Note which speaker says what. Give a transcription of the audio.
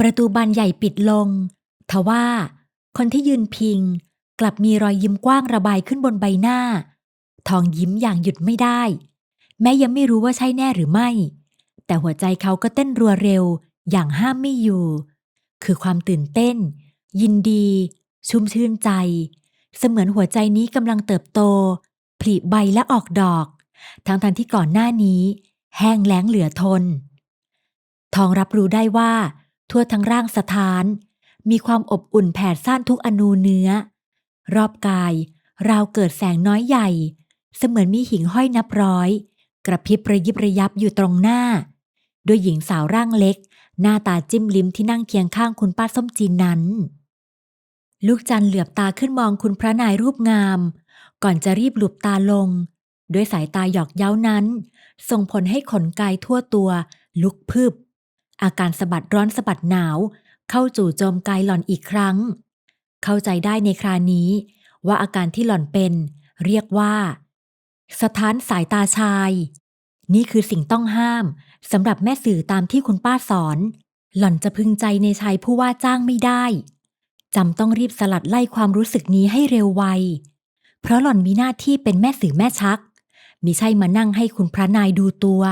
Speaker 1: ประตูบานใหญ่ปิดลง ทว่า คนที่ยืนพิง กลับมีรอยยิ้มกว้างระบายขึ้นบนใบหน้า ทองยิ้มอย่างหยุดไม่ได้ แม้ยังไม่รู้ว่าใช่แน่หรือไม่ แต่หัวใจเขาก็เต้นรัวเร็วอย่างห้ามไม่อยู่ คือความตื่นเต้น ยินดี ชุ่มชื่นใจ เสมือนหัวใจนี้กำลังเติบโต ผลิใบและออกดอก ทั้งทันที่ก่อนหน้านี้ แห้งแล้งเหลือทน ทองรับรู้ได้ว่า ทั่วทั้งร่างสถาน มีความอบอุ่นแผดซ่านทุกอนูเนื้อ รอบกาย ราวเกิดแสงน้อยใหญ่ เสมือนมีหิ่งห้อยนับร้อย กระพริบระยิบระยับอยู่ตรงหน้าด้วยหญิงสาวร่างเล็ก หน้าตาจิ้มลิ้มที่นั่งเคียงข้างคุณป้าส้มจีนนั้น ลูกจันเหลือบตาขึ้นมองคุณพระนายรูปงาม ก่อนจะรีบหลุบตาลง ด้วยสายตาหยอกเย้านั้น ส่งผลให้ขนกายทั่วตัว ลุกพึบ อาการสะบัดร้อนสะบัดหนาว เข้าจู่โจมกายหล่อนอีกครั้ง เข้าใจได้ในครานี้ ว่าอาการที่หล่อนเป็น เรียกว่า สถานสายตาชาย นี่คือสิ่งต้องห้ามสำหรับแม่สื่อตามที่คุณป้าสอน หล่อนจะพึงใจในชายผู้ว่าจ้างไม่ได้จำต้องรีบสลัดไล่ความรู้สึกนี้ให้เร็วไว เพราะหล่อนมีหน้าที่เป็นแม่สื่อแม่ชักมิใช่มานั่งให้คุณพระนายดูตัว